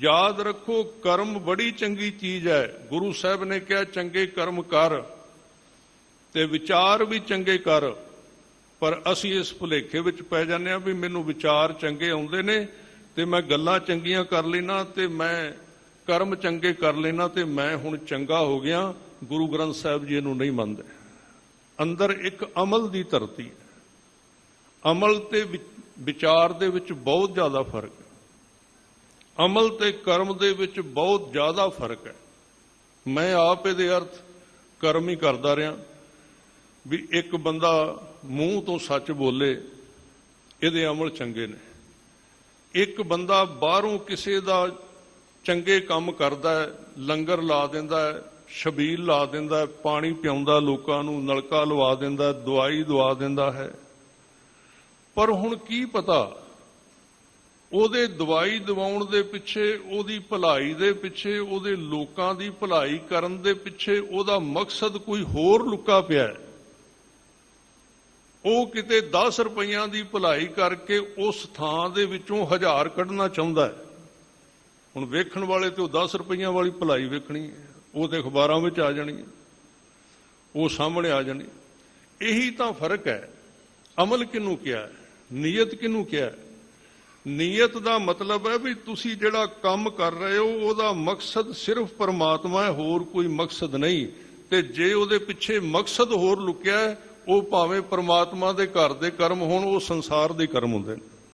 ਯਾਦ ਰੱਖੋ, ਕਰਮ ਬੜੀ ਚੰਗੀ ਚੀਜ਼ ਹੈ। ਗੁਰੂ ਸਾਹਿਬ ਨੇ ਕਿਹਾ, ਚੰਗੇ ਕਰਮ ਕਰ ਤੇ ਵਿਚਾਰ ਵੀ ਚੰਗੇ ਕਰ। ਪਰ ਅਸੀਂ ਇਸ ਭੁਲੇਖੇ ਵਿੱਚ ਪੈ ਜਾਂਦੇ ਆ ਵੀ ਮੈਨੂੰ ਵਿਚਾਰ ਚੰਗੇ ਆਉਂਦੇ ਨੇ ਤੇ ਮੈਂ ਗੱਲਾਂ ਚੰਗੀਆਂ ਕਰ ਲੈਣਾ ਤੇ ਮੈਂ ਕਰਮ ਚੰਗੇ ਕਰ ਲੈਣਾ ਤੇ ਮੈਂ ਹੁਣ ਚੰਗਾ ਹੋ ਗਿਆ। ਗੁਰੂ ਗ੍ਰੰਥ ਸਾਹਿਬ ਜੀ ਨੂੰ ਨਹੀਂ ਮੰਨਦੇ। ਅੰਦਰ ਇੱਕ ਅਮਲ ਦੀ ਧਰਤੀ ਹੈ। ਅਮਲ ਤੇ ਵਿ- ਵਿਚਾਰ ਦੇ ਵਿੱਚ ਬਹੁਤ ਜ਼ਿਆਦਾ ਫ਼ਰਕ ਹੈ। ਅਮਲ ਤੇ ਕਰਮ ਦੇ ਵਿੱਚ ਬਹੁਤ ਜ਼ਿਆਦਾ ਫ਼ਰਕ ਹੈ। ਮੈਂ ਆਪ ਇਹਦੇ ਅਰਥ ਕਰਮ ਹੀ ਕਰਦਾ ਰਿਹਾ ਵੀ ਇੱਕ ਬੰਦਾ ਮੂੰਹ ਤੋਂ ਸੱਚ ਬੋਲੇ, ਇਹਦੇ ਅਮਲ ਚੰਗੇ ਨੇ। ਇੱਕ ਬੰਦਾ ਬਾਹਰੋਂ ਕਿਸੇ ਦਾ ਚੰਗੇ ਕੰਮ ਕਰਦਾ ਹੈ, ਲੰਗਰ ਲਾ ਦਿੰਦਾ ਹੈ ਛਬੀਲ ਲਾ ਦਿੰਦਾ ਹੈ, ਪਾਣੀ ਪਿਆਉਂਦਾ ਲੋਕਾਂ ਨੂੰ, ਨਲਕਾ ਲਵਾ ਦਿੰਦਾ ਦਵਾਈ ਦਵਾ ਦਿੰਦਾ ਹੈ। ਪਰ ਹੁਣ ਕੀ ਪਤਾ ਉਹਦੇ ਦਵਾਈ ਦਿਵਾਉਣ ਦੇ ਪਿੱਛੇ, ਉਹਦੀ ਭਲਾਈ ਦੇ ਪਿੱਛੇ, ਉਹਦੇ ਲੋਕਾਂ ਦੀ ਭਲਾਈ ਕਰਨ ਦੇ ਪਿੱਛੇ, ਉਹਦਾ ਮਕਸਦ ਕੋਈ ਹੋਰ ਲੁਕਾ ਪਿਆ ਹੈ। ਉਹ ਕਿਤੇ 10 ਰੁਪਈਆਂ ਦੀ ਭਲਾਈ ਕਰਕੇ ਉਸ ਥਾਂ ਦੇ ਵਿੱਚੋਂ ਹਜ਼ਾਰ ਕੱਢਣਾ ਚਾਹੁੰਦਾ ਹੈ। ਹੁਣ ਵੇਖਣ ਵਾਲੇ ਤੇ ਉਹ 10 ਰੁਪਈਆਂ ਵਾਲੀ ਭਲਾਈ ਵੇਖਣੀ ਹੈ। ਉਹ ਤੇ ਅਖਬਾਰਾਂ ਵਿੱਚ ਆ ਜਾਣੀ ਹੈ। ਉਹ ਸਾਹਮਣੇ ਆ ਜਾਣੀ ਇਹੀ ਤਾਂ ਫ਼ਰਕ ਹੈ। ਅਮਲ ਕਿਹਨੂੰ ਕਿਹਾ ਹੈ? ਨੀਅਤ ਕਿਹਨੂੰ ਕਿਹਾ ਹੈ? ਨੀਅਤ ਦਾ ਮਤਲਬ ਹੈ ਵੀ ਤੁਸੀਂ ਜਿਹੜਾ ਕੰਮ ਕਰ ਰਹੇ ਹੋ, ਉਹਦਾ ਮਕਸਦ ਸਿਰਫ ਪਰਮਾਤਮਾ ਹੈ, ਹੋਰ ਕੋਈ ਮਕਸਦ ਨਹੀਂ। ਤੇ ਜੇ ਉਹਦੇ ਪਿੱਛੇ ਮਕਸਦ ਹੋਰ ਲੁਕਿਆ ਹੈ, ਉਹ ਭਾਵੇਂ ਪਰਮਾਤਮਾ ਦੇ ਘਰ ਦੇ ਕਰਮ ਹੋਣ, ਉਹ ਸੰਸਾਰ ਦੇ ਕਰਮ ਹੁੰਦੇ ਨੇ।